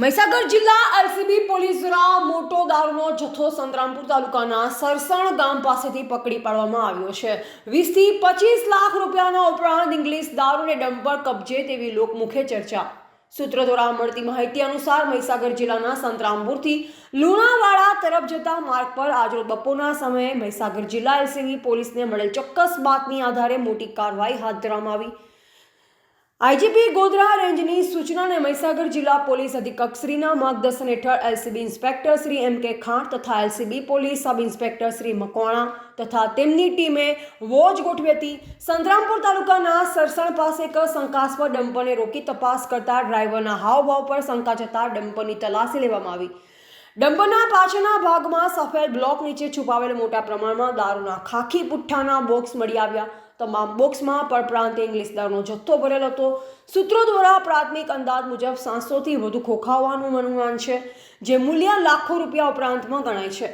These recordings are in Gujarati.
મહીસાગર જિલ્લા એલસીબી પોલીસ દ્વારા મોટો દારૂનો જથ્થો સંતરામપુર તાલુકાના સરસણ ગામ પાસેથી પકડી પાડવામાં આવ્યો છે. વીસથી પચીસ લાખ રૂપિયાના ઉપરાંત ઇંગ્લિશ દારૂને ડમ્પર કબજે તેવી લોકમુખે ચર્ચા. સૂત્રો દ્વારા મળતી માહિતી અનુસાર મહીસાગર જિલ્લાના સંતરામપુરથી લુણાવાડા તરફ જતા માર્ગ પર આજરોજ બપોરના સમયે મહીસાગર જિલ્લા એલસીબી પોલીસને મળેલ ચોક્કસ બાતમી આધારે મોટી કાર્યવાહી હાથ ધરવામાં આવી. આઈજીપી ગોધરા રેન્જની સૂચનાને મહીસાગર જિલ્લા પોલીસ અધિકક્ષરીના માર્ગદર્શન હેઠળ એલસીબી ઇન્સ્પેક્ટર શ્રી એમ કે ખાંટ તથા LCB police sub inspector Shri Makwana તથા તેમની ટીમે વોચ ગોઠવી હતી. સંતરામપુર તાલુકાના સરસણ પાસે એક શંકાસ્પદ ડમ્પરને રોકી તપાસ કરતા ડ્રાઈવરના હાવભાવ પર શંકા જતા ડમ્પરની તલાશી લેવામાં આવી. ડમ્પરના પાછળના ભાગમાં સફેદ બ્લોક નીચે છુપાવેલ મોટા પ્રમાણમાં દારૂના ખાખી, પુઠ્ઠાના બોક્સ મળી આવ્યા. તમામ બોક્સમાં પરપ્રાંત ઇંગ્લિશ દારૂનો જથ્થો ભરેલો હતો. સૂત્રો દ્વારા પ્રાથમિક અંદાજ મુજબ સાતસોથી વધુ ખોખાવાનું અનુમાન છે, જે મૂલ્ય લાખો રૂપિયા ઉપરાંતમાં ગણાય છે.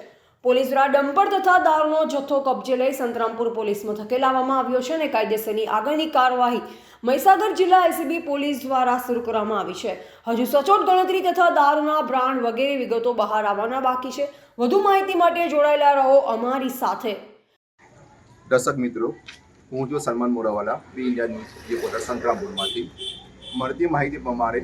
પોલીસ દ્વારા ડમ્પર તથા દારૂનો જથ્થો કબજે લઈ સંતરામપુર પોલીસ મથકે લાવવામાં આવ્યો છે અને કાયદેસરની આગળની કાર્યવાહી મહીસાગર જિલ્લા એસીબી પોલીસ દ્વારા શરૂ કરવામાં આવી છે. હજુ સચોટ ગણતરી તથા દારૂના બ્રાન્ડ વગેરે વિગતો બહાર આવવાના બાકી છે. વધુ માહિતી માટે જોડાયેલા રહો અમારી સાથે. દર્શક મિત્રો હું છું Salman Morawala B India news reporter સંતરામપુરમાંથી. મળતી માહિતી પ્રમાણે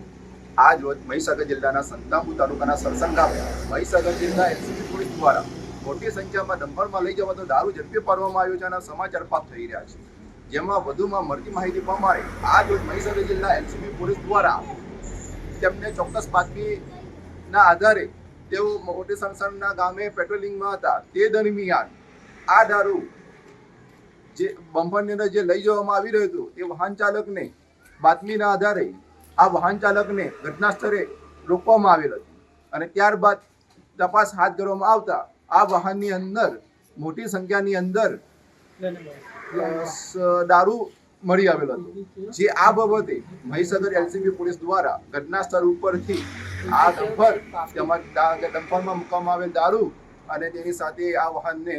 આજ રોજ મહીસાગર જિલ્લાના સંતરામપુર તાલુકાના સરસંગ ગામે મહીસાગર જિલ્લા એલસીબી પોલીસ દ્વારા મોટી સંખ્યામાં ડમ્પરમાં લઈ જવાતો દારૂ ઝડપી પાડવામાં આવ્યો છે અને સમાચાર પ્રાપ્ત થઈ રહ્યા છે. જેમાં વધુમાં મળતી માહિતી પ્રમાણે આજ રોજ મહીસાગર જિલ્લા એનસીબી પોલીસ દ્વારા તેમને ચોક્કસ બાતમીના આધારે તેઓ મોટી સંસદના ગામે પેટ્રોલિંગમાં હતા. તે દરમિયાન આ દારૂ જે બમ્પરની અંદર જે લઈ જવામાં આવી રહ્યું હતું, એ વાહન ચાલકને બાતમીના આધારે આ વાહન ચાલકને ઘટના સ્થળે રોકવામાં આવેલ હતું. અને ત્યારબાદ તપાસ હાથ ધરવામાં આવતા આ વાહનની અંદર, મોટી સંખ્યાની અંદર દારૂ મળી આવેલ હતો. જે આ બાબતે મહીસાગર એલસીબી પોલીસ દ્વારા ઘટના સ્થળ ઉપરથી આ ડમ્પર, તેમજ ડમ્પરમાં મૂકવામાં આવેલ દારૂ અને તેની સાથે આ વાહનને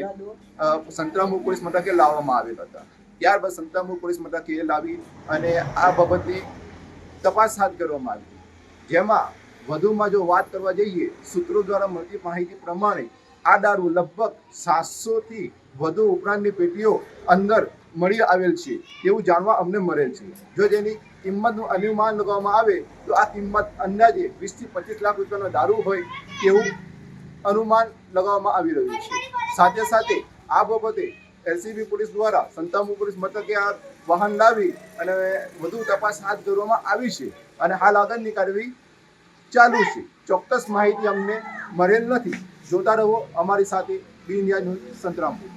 સંતરામપુર પોલીસ મથકે લાવવામાં આવેલ હતા. ત્યારબાદ સંતરામપુર પોલીસ મથકે લાવી અને આ બાબતની તપાસ હાથ કરવામાં આવી. જેમાં વધુમાં જો વાત કરવા જઈએ, સૂત્રો દ્વારા મળતી માહિતી પ્રમાણે આ દારૂ લગભગ સાતસોથી વધુ ઉપરાંતની પેટીઓ અંદર મળી આવેલ છે એવું જાણવા અમને મળેલ છે. જો તેની કિંમતનું અનુમાન લગાવવામાં આવે, તો આ કિંમત અંદાજે વીસથી પચીસ લાખ રૂપિયાનો દારૂ હોય તેવું અનુમાન લગાવવામાં આવી રહ્યું છે. સાથે સાથે આ બાબતે એલસીબી પોલીસ દ્વારા સંતામુ પોલીસ મથકે આ વાહન લાવી અને વધુ તપાસ હાથ ધરવામાં આવી છે અને હાલ આગળની કાર્યવાહી ચાલુ છે. ચોક્કસ માહિતી અમને મળેલ નથી. જોતા રહો અમારી સાથે B India news Santrampur.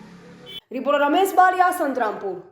Reporter Ramesh Baria Santrampur.